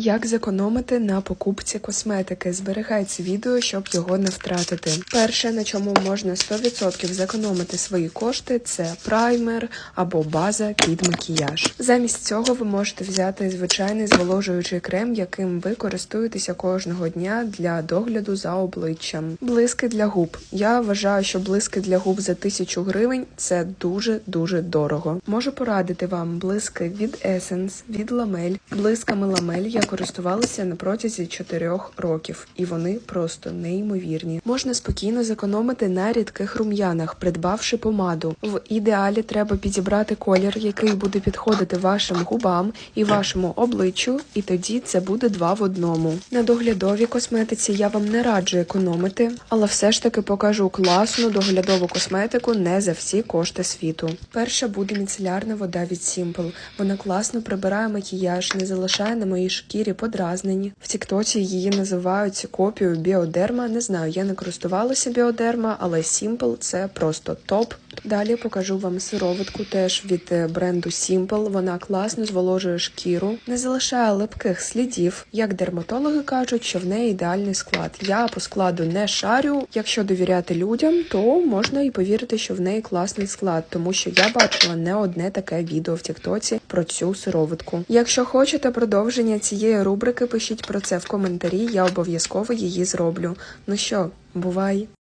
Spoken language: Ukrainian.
Як зекономити на покупці косметики? Зберігай це відео, щоб його не втратити. Перше, на чому можна 100% зекономити свої кошти, це праймер або база під макіяж. Замість цього ви можете взяти звичайний зволожуючий крем, яким ви користуєтеся кожного дня для догляду за обличчям. Блиски для губ. Я вважаю, що блиски для губ за 1000 гривень це дуже дуже дорого. Можу порадити вам блиски від Essence, від Ламель. Блисками Ламель я користувалася на протязі 4 років, і вони просто неймовірні. Можна спокійно зекономити на рідких рум'янах, придбавши помаду. В ідеалі треба підібрати колір, який буде підходити вашим губам і вашому обличчю, і тоді це буде два в одному. На доглядовій косметиці я вам не раджу економити, але все ж таки покажу класну доглядову косметику не за всі кошти світу. Перша буде міцелярна вода від Simple. Вона класно прибирає макіяж, не залишає на моїй шкірі подразнень. В Тіктоці її називають копією біодерма. Не знаю, я не користувалася біодерма, але Simple це просто топ. Далі покажу вам сироватку теж від е, бренду Simple. Вона класно зволожує шкіру, не залишає липких слідів. Як дерматологи кажуть, що в неї ідеальний склад. Я по складу не шарю. Якщо довіряти людям, то можна і повірити, що в неї класний склад, тому що я бачила не одне таке відео в Тіктоці про цю сироватку. Якщо хочете продовження цієї рубрики, пишіть про це в коментарі. Я обов'язково її зроблю. Ну що, бувай!